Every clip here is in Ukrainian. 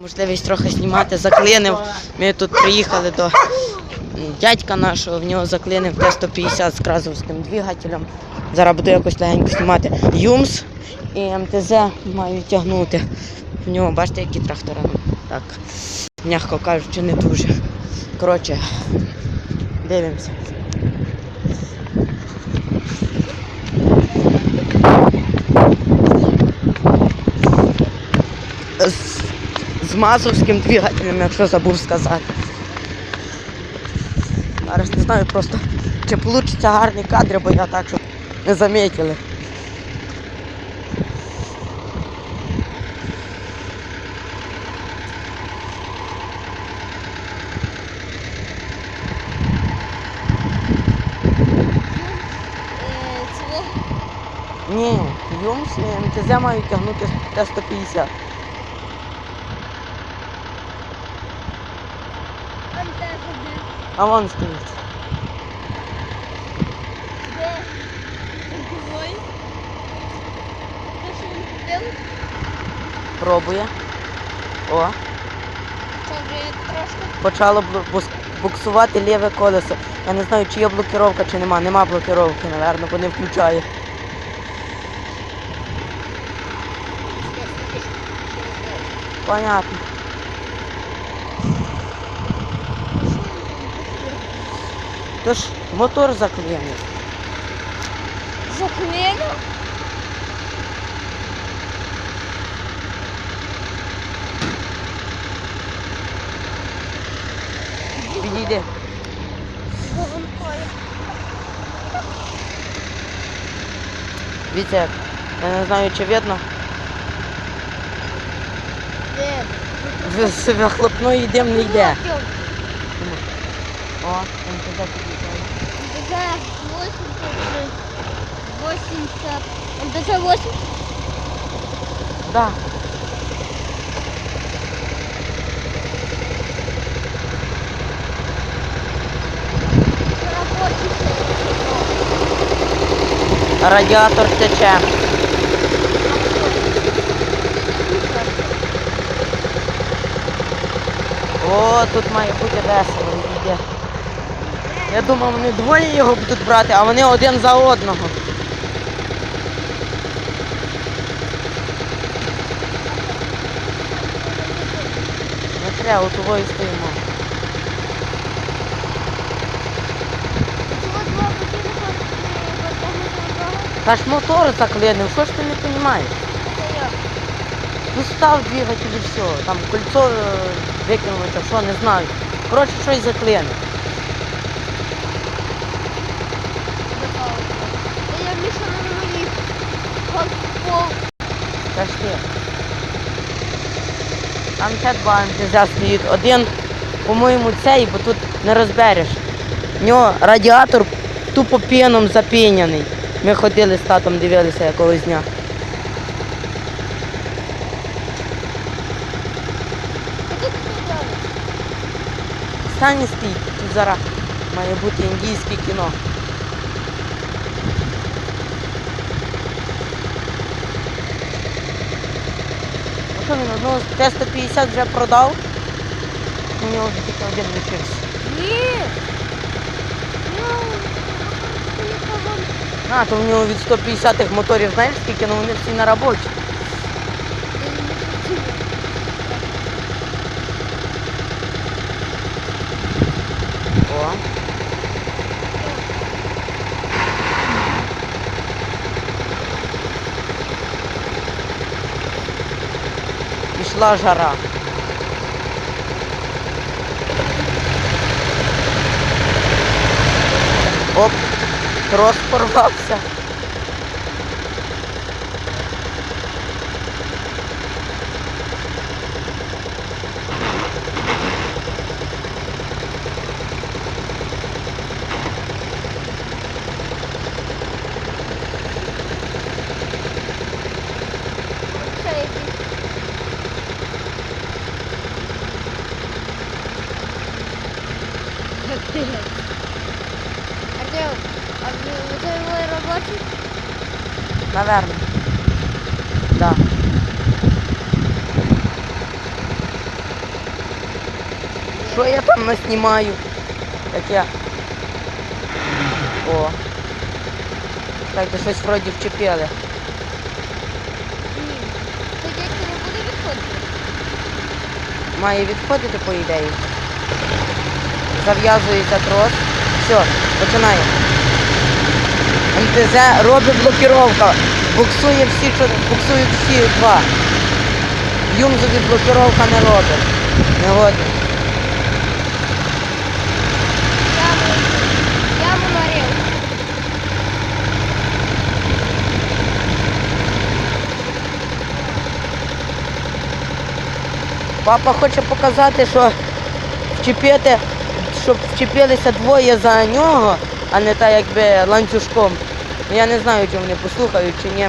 Можливість трохи знімати, заклинив. Ми тут приїхали до дядька нашого, в нього заклинив Т-150 з кразовським двигателем. Зараз буду якось легенько знімати. Юмс і МТЗ маю тягнути. В нього бачите, які трактори. Так, м'яко кажучи, не дуже. Коротше, дивимося. З, з мазовським двигателем, якщо забув сказати. Зараз не знаю просто, чи вийде гарні кадри, бо я так, щоб не замітили. Це Ні, Юмс і МТЗ мають тягнути Т-150. А вон стоїть. де. Він Пробує. О, почало буксувати ліве колесо. Я не знаю, чи є блокировка, чи нема. Нема блокировки, напевно, бо не включає. Понятно. Тож мотор заклинив. Заклинив? Підійди. Дивіться, як. Я не знаю, чи видно. Де? З вихлопної дим не йде. О, МТЗ під'їжджає. МТЗ 80. 80. МТЗ 80. Да. Радіатор тече. О, тут має бути весело, йде. Я думав, вони двоє його будуть брати, а вони один за одного. Не треба, у того і стоїмо. Та ж мотор заклинив, що ж ти не розумієш? Ну став двигатель і все. Там кольцо е, викинуло, що, не знаю. Коротше, щось заклинив. Та я більше не мені. Пол. Та ж ти. Там ще два МТЗ стоїть. Один, по-моєму, цей, бо тут не розбереш. В нього радіатор тупо піном запіняний. Ми ходили з татом, дивилися якогось дня. Стані стій, тут зараз має бути індійське кіно. Що він одного Т-150 вже продав? У нього вже тільки один лишився. Ні. Ну. А, то в нього від 150-х моторів знаєш скільки, ну вони всі на роботі. О. Пішла жара. Оп, трос порвався. Що я там наснімаю? Таке. О. Так, то щось вроді вчепили. То дядько не буде відходити. Має відходити по ідеї. Зав'язується трос. Все, починаємо. МТЗ робить блокіровка. Буксує всі, буксують всі два. Юмзові блокіровка не робить. Не годен. Папа хоче показати, що вчепити, щоб вчепилися двоє за нього, а не так якби ланцюжком. Я не знаю, чи вони послухають чи ні.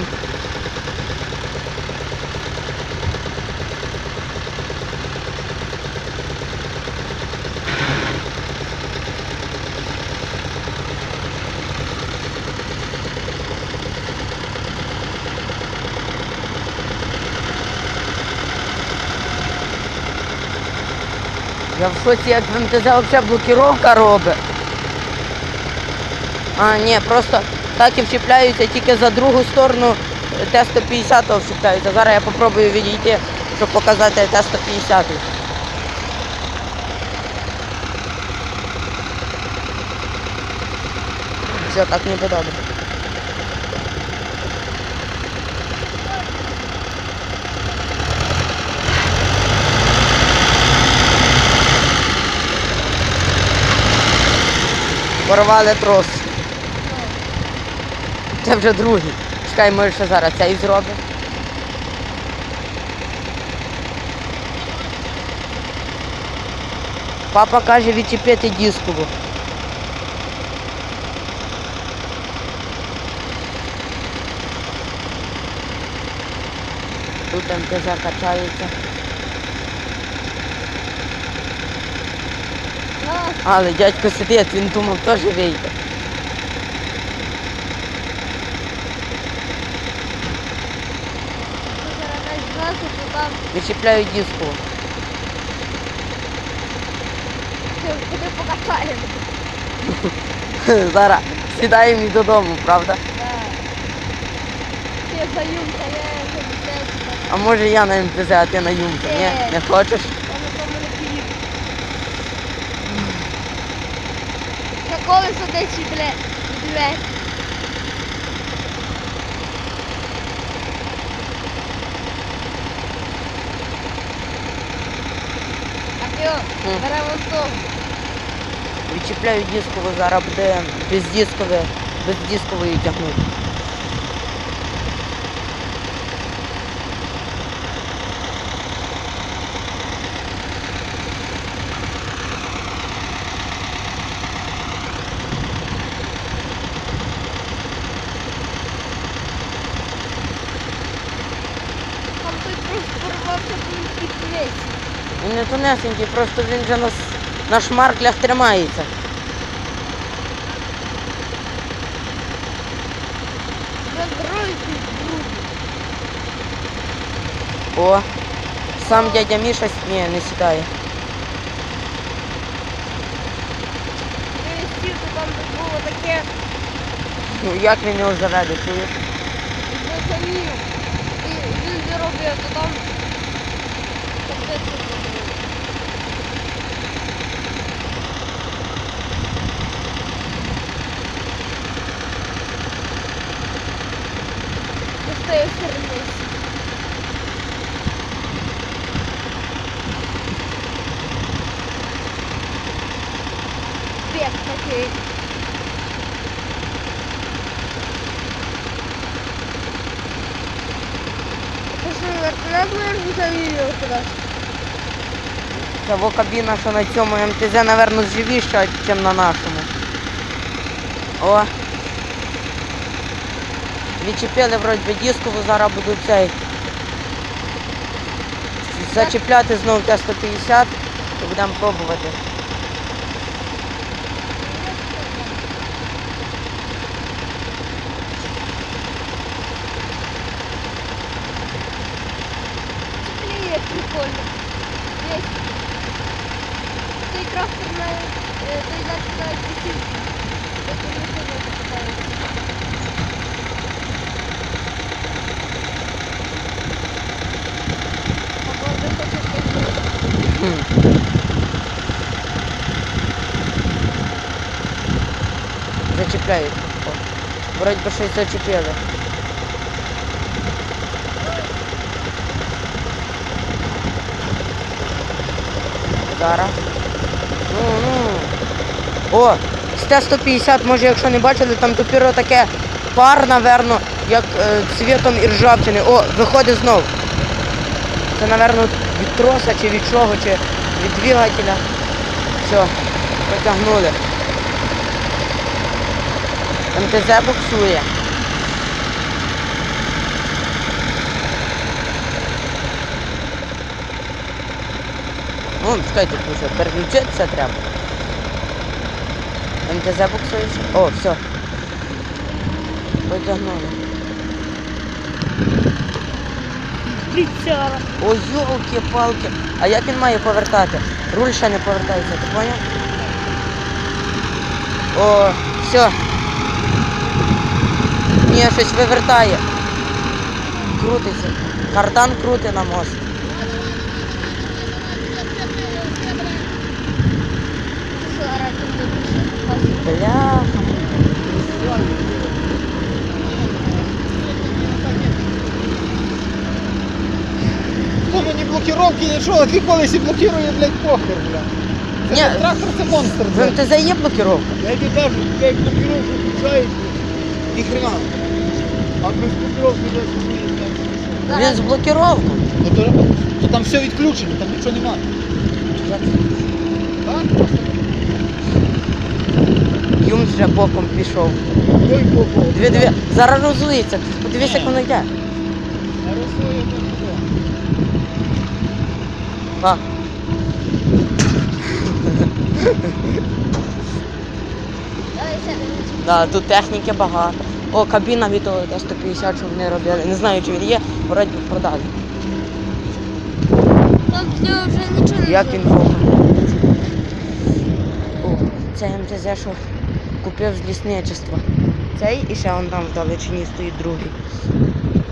Я в шоці, як МТЗ взагалі блокіровка робить. А, ні, просто так і вчіпляються тільки за другу сторону Т-150 вчіпляються. Зараз я спробую відійти, щоб показати Т-150. Все, так не буде Порвали трос. Це вже другий. Чекай, може ще зараз цей зробимо. Папа каже відчепити дискову. Тут МТЗ качається. Але дядько сидить, він думав теж вийде. Відчіпляю диску. куди покатаємо. Зараз сідаємо і додому, правда? Да. Ти за юмка, я за. А може я на МТЗ, а ти на Юмка, ні? Ні. Не хочеш? 900 decibel. Mm. Вичіпляю дискове зараз буде бездискове, бездискової тягнути. Не тонесенький, просто він вже на, на шмарклях тримається. О, сам дядя Міша ні, не сідає. Ну як він його заведе, чуєш? він заробив, то там таке це було. Достаю сердець. Бег кудись? Во кабіна, що на цьому МТЗ, напевно, живіша, ніж на нашому. О. Відчепили вроді дискову, зараз буду цей. Зачіпляти знову Т-150 і будемо пробувати. Як прикольно. Ти трактор на е, доїдати на О, Вроді би щось зачепили. Зараз. Ну, ну. О, з Т-150, може, якщо не бачили, там тупіро таке пар, наверно, як е, цвітом і ржавчини. О, виходить знов. Це, напевно, від троса чи від чого, чи від двигателя. Все, потягнули. МТЗ буксує. Ну, чекайте, вже переключитися треба. МТЗ буксує. О, все. Потягнули. Прицяра. Ой, йолки-палки. А як він має повертати? Руль ще не повертається, ти поняв? О, все. Ні, щось вивертає. Крутиться. Кардан крути на мост. Бляха. Ну мені блокировки нічого, дві колесі блокирує, блядь, похер, блядь. Ні. трактор, це монстр, блядь. МТЗ є блокировка? Я тобі кажу, як блокировку включаю, і хрена. А без блокировки блядь, Він з блокировкою. Ну то, то там все відключено, там нічого немає. Так? Юм вже боком пішов. Ой, богу. Дві дві. Зараз розується. Подивись, як воно йде. А. Давай ще Да, тут техніки багато. О, кабіна від того Т-150, що вони робили. Не знаю, чи він є, вроді продали. Там вже нічого не Як він боком. О, це МТЗ, що купив з лісничества. Цей і ще он там в далечині стоїть другий.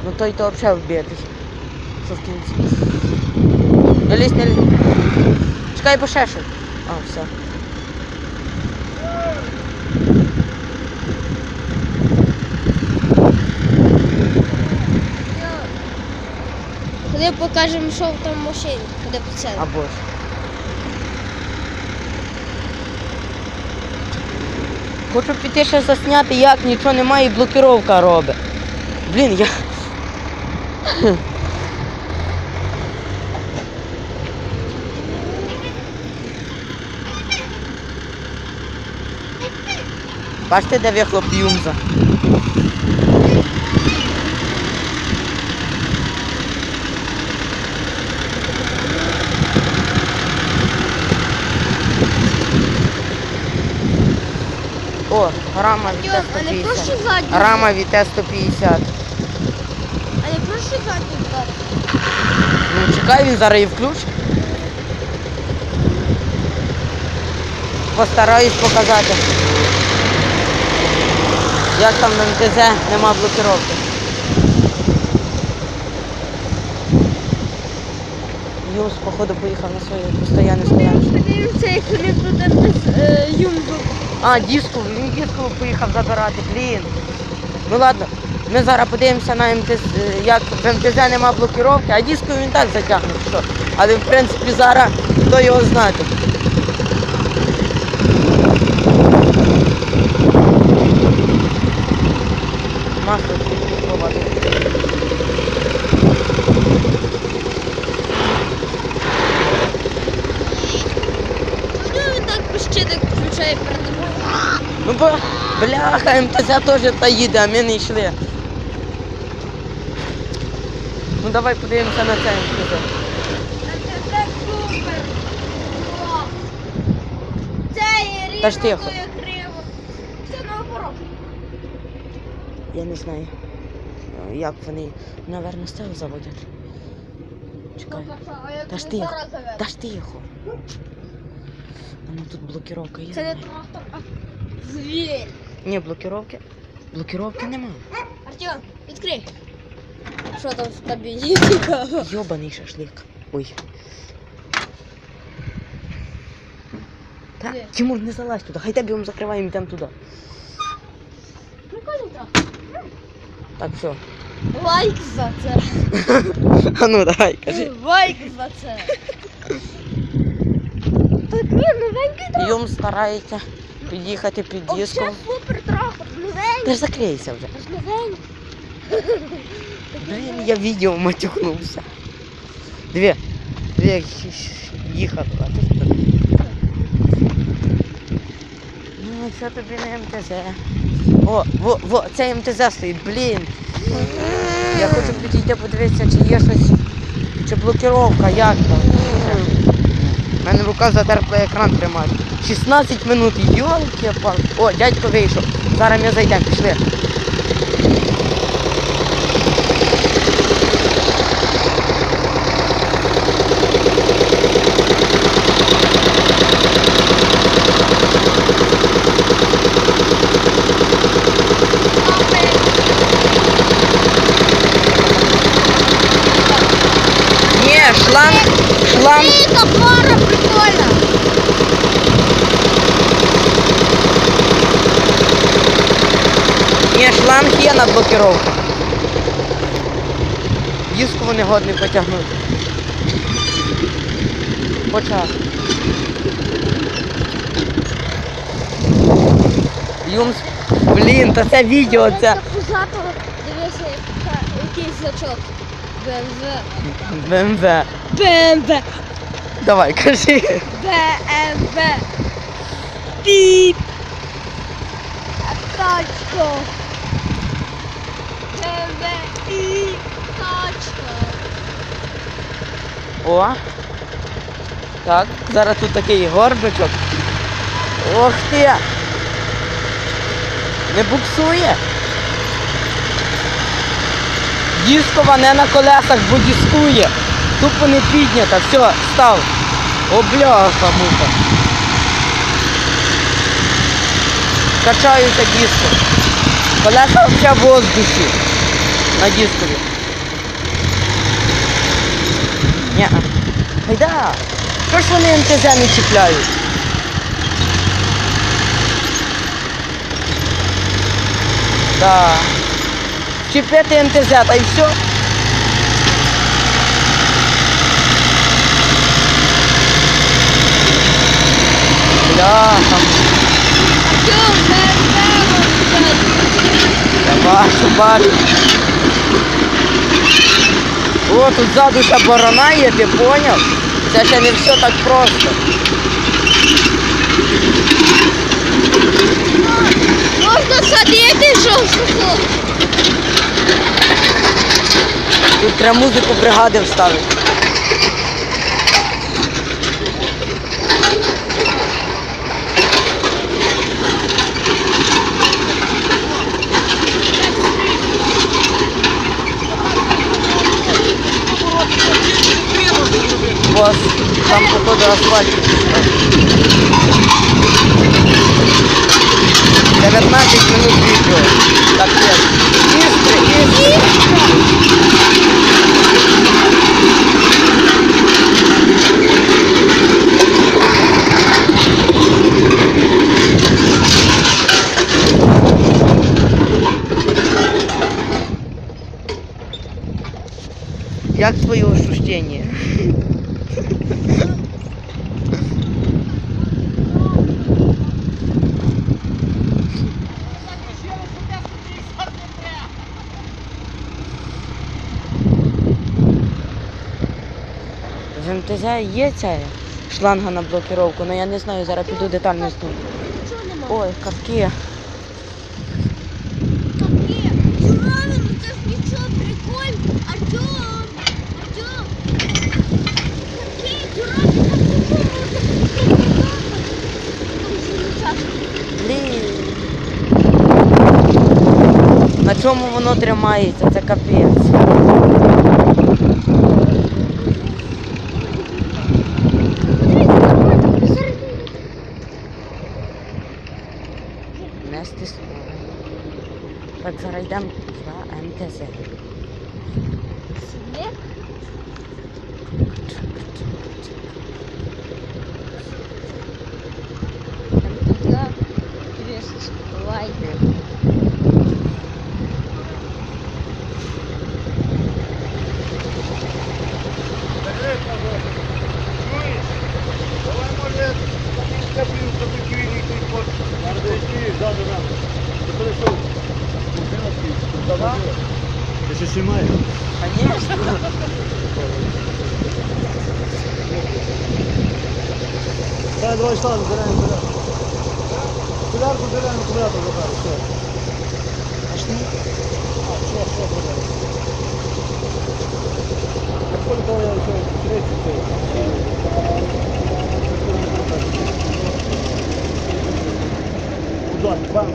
Ну той то взагалі вбитий. Що в кінці. Не лізь, не лізь. Чекай, бо ще щось. А, все. Коли покажемо, що там машині, куди по Або ж. Хочу піти ще засняти, як нічого немає і блокировка робить. Блін, я. Бачите, де вихлоп Юмза? О, рама від Артем, а не проще Т-150. Рама від Т-150. А не проще задню вдарити? Ну чекай, він зараз і включить. Постараюсь показати. Як там на МТЗ нема блокировки. Юс, походу, поїхав на своє постійне стоянку. Подивимося, як вони тут е, юмбу. А, диску, він диску поїхав забирати, блін. Ну ладно, ми зараз подивимося на МТЗ, е, як в МТЗ нема блокировки, а диску він так затягне, що. Але в принципі зараз хто його знати. Масло поводить. Ну він так пищить, включає перед тобою. Ну бо, бляха, МТЗ теж та їде, а ми не йшли. Ну давай подивимося на це МТЗ. Та ж тихо. Це наоборот. Я не знаю, е, як вони, напевно, з цього заводять. Чекай. А Та ж тихо. Та ж тихо. ну тут блокировка є. Це не трактор, а звір. Ні, блокировки. Блокировки нема. Артем, відкрий. Що там в кабіні? Цікаво. Йобаний шашлик. Ой. Та, Де? Тимур, не залазь туди, хай тебе йому закриваємо, йдемо туди. Прикольний трактор. Так, все. Лайк за це. А ну давай, кажи. Лайк за це. Так ні, новенький трактор. Йом старається Під'їхати під диском. Оце супер трактор, новенький. Ти ж закрийся вже. Аж новенький. Блін, я відео матюхнувся. Дві. Дві їхали. А ти що? Ну, це тобі не МТЗ. О, во, во, це МТЗ стоїть, блін. Я хочу підійти подивитися, чи є щось, чи блокировка, як там. У мене рука затерпла екран тримати. 16 минут, йолки пал. О, дядько вийшов. Зараз ми зайдемо, пішли. Шланг, шланг. Ні, пара прикольна. Ні, шланг є на блокировку. Диску вони годні потягнути. Почав. Юмс. Блін, та це відео, це. Дивися, який значок. БМВ. БМВ. БМВ. Давай, кажи. БМВ. Піп. Тачка. БМВ тачка. О. Так, зараз тут такий горбичок. Ох ти! Не буксує. Дискова не на колесах, бо дискує. Тупо не піднята. Все, став. О, бляха муха. Качаюся диски. Колеса взагалі в воздусі. На дискові. Ні. Гайда. Що ж вони МТЗ не чіпляють? Да. Чіпити МТЗ, та й все. Бляха. Я бачу, бачу. О, тут ззаду ще борона є, ти поняв? Це ще не все так просто. Можна садити, що що? Тут треба музику бригади вставити. У вас там походу асфальт. 19 минут відео. Так є. Іскри, іскри. Як твоє ощущення? В МТЗ є ця шланга на блокировку, але я не знаю, зараз піду детально. Нічого. Ой, кавки. чому воно тримається, це капець. Так зараз йдемо за МТЗ. Давай, давай, шлангу, забираємо, забираємо. Солярку забираємо, акумулятор забираємо, все. Пошли. А, що, що забираємо? Сколько я еще 30 Удар, бам!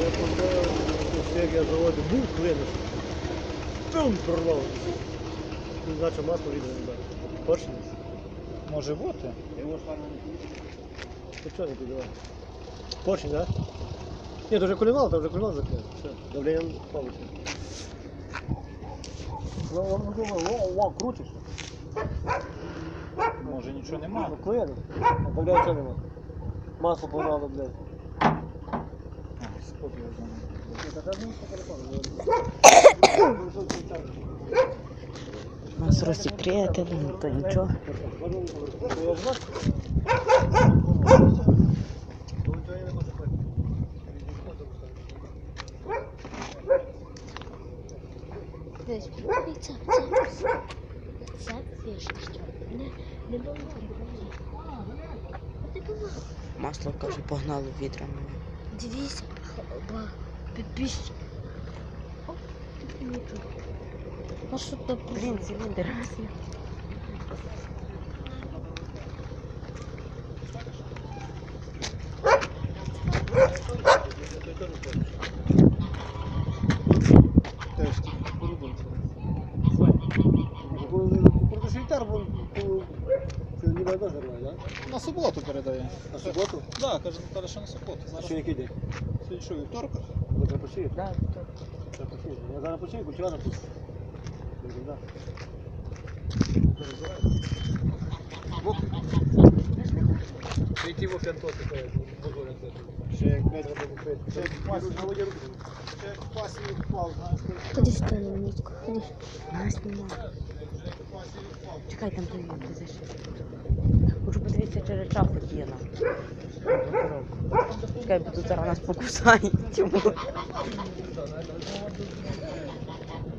Я поставив як я заводу, був клиниш. Пум, прорвав. Ну, Значить масло відео не дав. Поршень? Може бути. Ти чого не підбивав? Поршень, так? Да? Ні, то вже колінвал, то вже колінвал закрив. Все, давлення повністю. Ну, ну, ну, ну, о, о, крутиш. Може нічого нема. Ну, клеєно. А давлення чого нема? Масло погнало, блядь. Спокій знаю. Ні, та там по телефону. Нас розсекретили, ну то нічого. Масло, каже, погнало відрами. дивіться, ба, піпісь. О, ти А що то нормально, да? На суботу передає. На суботу? Так, каже, каже, що на суботу. Зараз Що який день? сьогодні що, вівторок? Завтра почуєш? Да, Завтра почуєш. Я зараз почую, культура напишу. Прийти в опять Ще як 5 років Ще як пасів ще як пасів впав, знаєш, Ходи на минутку, ходи. Нас немає. Чекай, там МТЗ ще. Хочу подивитися, чи реча є. Чекай, тут зараз нас покусають.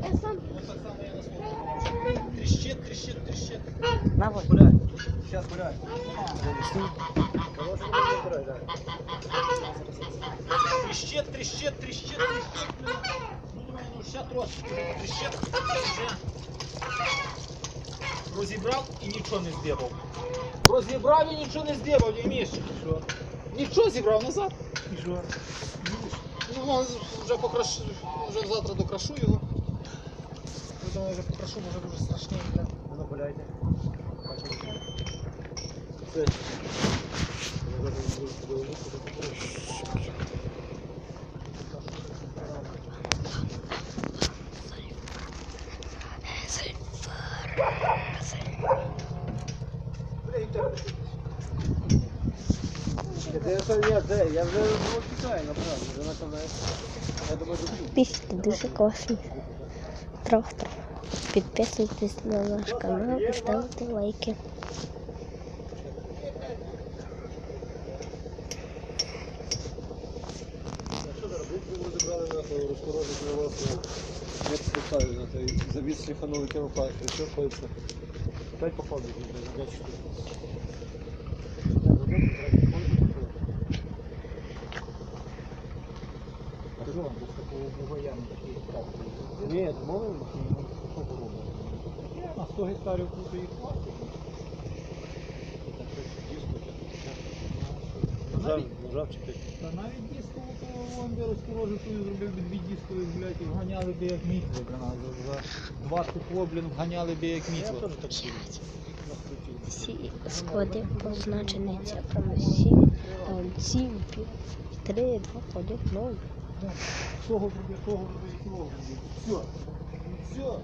Я сам тріщить, тріщить, тріщить. На вот. Сейчас гуляй. Хороший гуляй, да. Тріщить, тріщить, тріщить, тріщить. Ну, думаю, ну, ще трошечки тріщить. Ще. Розібрав і нічого не здибав. Розібрав і нічого не здибав, Діміш. Що? Нічого зібрав назад. І що? Ну, вон вже покраш... вже завтра докрашу його. Я думаю, вже покрашу, може дуже страшненько. Ну, гуляйте. Все. Це я вже чекаю, направду, вже починаю. Я думаю. Пісня дуже класний трактор. Підписуйтесь на наш канал і ставте лайки. Завис лиханули кем пахнет, еще хочется. Опять попал, блядь, 5 молили чи що робимо? Я на 100 гектарів круто їх хватить. Та навіть дискову то вон де розкорожив, то зробив би дві дискові, блядь, і вганяли би як мітли, блядь, за, два 20 блін вганяли би як мітли. Я теж так сіється. Всі склади позначені цифрами 7, 7, 3, 2, 1, 0. Того зроби, того і того зроби. Все. Все.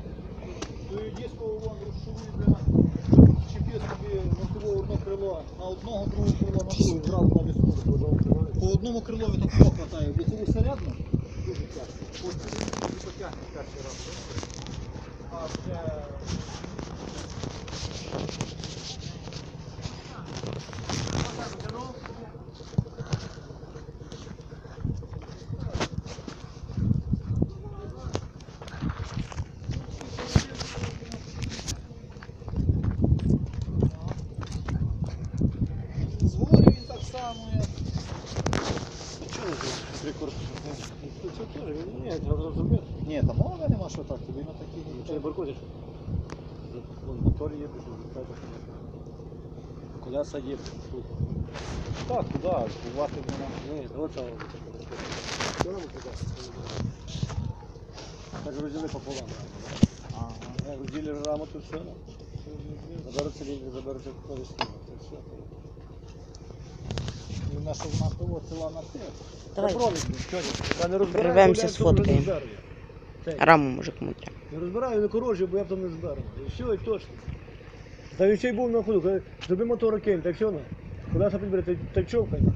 І дискову вон розшуруй, бля. Чіпі собі носового одно крило, на одного другого крила на другого, зразу на віску. По одному крилові так все хватає, цілу середну дуже тяжко. Ось і потягне перший раз. А вже згорів він так само, як Чого ти рекорд? Це теж, ні, треба зробити. Ні, там мови нема що так, тобі на такі Чи не баркодиш? Вон мотор є, пішов, кажеш. Колеса є, тут. Так, туди, бувати нема. Ні, от там. Що нам колеса? Так розділи пополам. Ага. Як розділили раму, то все. Заберуться лінії, заберуться колесо. Все. І в у того ціла на те. Давайте. Я не розбираю, бо я не сфоткаємо. зберу я. Цей. Раму може кому треба. Не розбираю, не корожу, бо я б там не зберу. І все, і точно. Та він ще й був на ходу, каже, зроби мотор кинь, та все, на. Колеса підбери, та, та човкай. на.